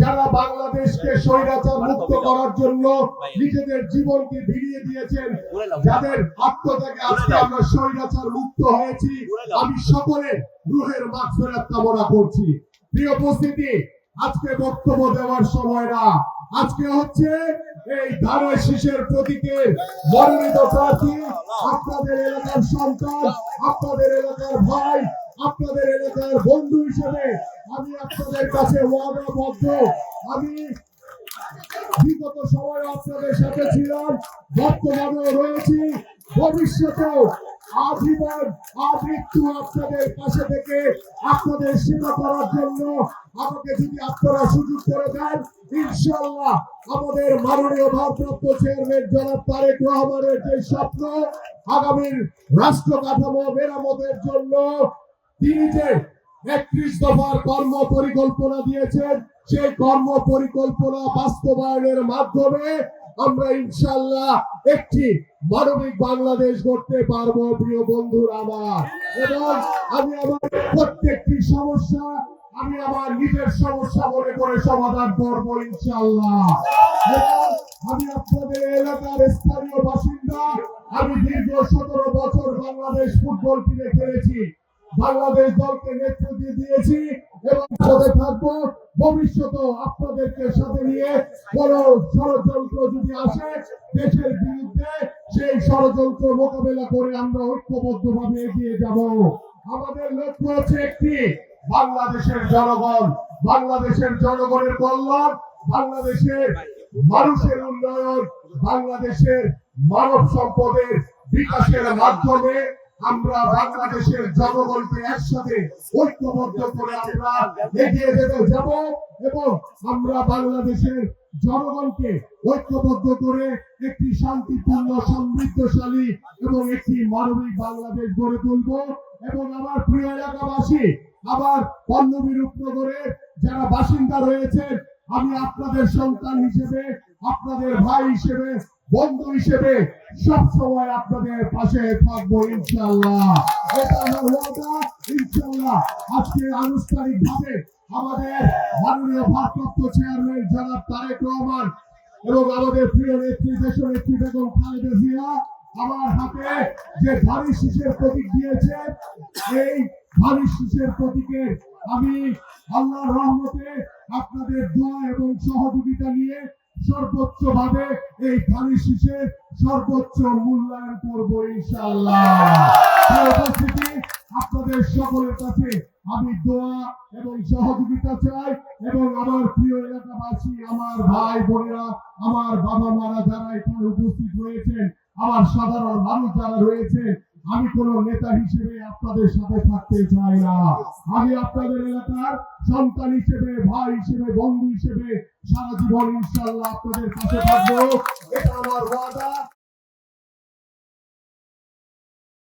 যারা বাংলাদেশকে স্বৈরাচার মুক্ত করার জন্য নিজেদের জীবনকে ভিড়িয়ে দিয়েছেন যাদের আত্মত্যাগে আজকে আমরা স্বৈরাচার মুক্ত হয়েছি আমি সকলে রুহের মাগফিরাত কামনা করছি। প্রিয় উপস্থিতি আজকে বক্তব্য দেওয়ার সময় না। আজকে হচ্ছে এই ধানের শীষের প্রতীকের মনোনীত প্রার্থী আপনাদের এলাকার সন্তান আপনাদের এলাকার ভাই আপনাদের এলাকার বন্ধু হিসেবে আমি আপনাদের কাছে ওয়াদাবদ্ধ। আমি বিগত সময় আপনাদের সাথে ছিলাম, বর্তমানেও রয়েছি। ভবিষ্যতেও আজীবন আমৃত্যু আপনাদের থেকে আপনাদের সেবা করার জন্য আমাকে যদি আপনারা সুযোগ করে দেন ইনশাল্লাহ আমাদের মাননীয় ভারপ্রাপ্ত চেয়ারম্যান জনাব তারেক রহমানের যে স্বপ্ন, আগামীর রাষ্ট্র কাঠামো মেরামতের জন্য তিনি যে একত্রিশ দফার কর্ম পরিকল্পনা দিয়েছেন। সেই কর্ম পরিকল্পনা বাস্তবায়নের মাধ্যমে আমরা ইনশাল্লাহ একটি মানবিক বাংলাদেশ গড়তে পারব, প্রিয় বন্ধুরা আমার। এবং আমি আমার প্রত্যেকটি সমস্যা, আমি আমার নিজের সমস্যা মনে করে সমাধান করব ইনশাল্লাহ আমি আপনাদের এলাকার স্থানীয় বাসিন্দা, আমি দীর্ঘ সতেরো বছর বাংলাদেশ ফুটবল টিমে খেলেছি। বাংলাদেশ দলকে নেতৃত্ব দিয়েছি এবং সাথে থাকব। ভবিষ্যতে আপনাদেরকে সাথে নিয়ে কোন ষড়যন্ত্র যদি আসে, দেশের বিরুদ্ধে সেই ষড়যন্ত্র মোকাবেলা করে আমরা ঐক্যবদ্ধ ভাবে এগিয়ে যাব। আমাদের লক্ষ্য হচ্ছে একটি, বাংলাদেশের জনগণ, বাংলাদেশের জনগণের কল্যাণ, বাংলাদেশের মানুষের উন্নয়ন, বাংলাদেশের মানব সম্পদের বিকাশের মাধ্যমে আমরা বাংলাদেশের জনগণকে একসাথে ঐক্যবদ্ধ করে আমরা এগিয়ে যেতে যাব এবং আমরা বাংলাদেশের জনগণকে ঐক্যবদ্ধ করে একটি শান্তিপূর্ণ, সমৃদ্ধশালী এবং একটি মানবিক বাংলাদেশ গড়ে তুলব এবং আমার প্রিয় এলাকাবাসী, আমার পল্লবী রূপনগরের যারা বাসিন্দা রয়েছেন, আমি আপনাদের সন্তান হিসেবে, আপনাদের ভাই হিসেবে, বন্ধু হিসেবে সব সময় আপনাদের পাশে থাকব ইনশাল্লাহ এটা ওয়াদা ইনশাল্লাহ আজকে আমাদের মাননীয় ভারপ্রাপ্ত চেয়ারম্যান জনাব তারেক রহমান এবং আমাদের প্রিয় নেত্রী দেশ নেত্রী বেগম খালেদা জিয়া আমার হাতে যে শীষের প্রতীক দিয়েছে, এই শীষের প্রতীকে আমি আল্লাহর রহমতে আপনাদের দোয়া এবং সহযোগিতা নিয়ে সর্বোচ্চ ভাবে এই ধানি শীষের সর্বোচ্চ মূল্যায়ন করব ইনশাআল্লাহ। উপস্থিতি, আপনাদের সকলের কাছে আমি দোয়া এবং সহযোগিতা চাই এবং আমার প্রিয় এলাকাবাসী, আমার ভাই বোনেরা, আমার বাবা মারা যারা এখানে উপস্থিত রয়েছেন, আমার সাধারণ মানুষ যারা রয়েছে আমি কোন নেতা হিসেবে আপনাদের সাথে থাকতে চাই না। আমি আপনাদের এলাকার সন্তান হিসেবে, ভাই হিসেবে, বন্ধু হিসেবে সারা জীবন ইনশাল্লাহ আপনাদের পাশে থাকব। এটা আমার ওয়াদা।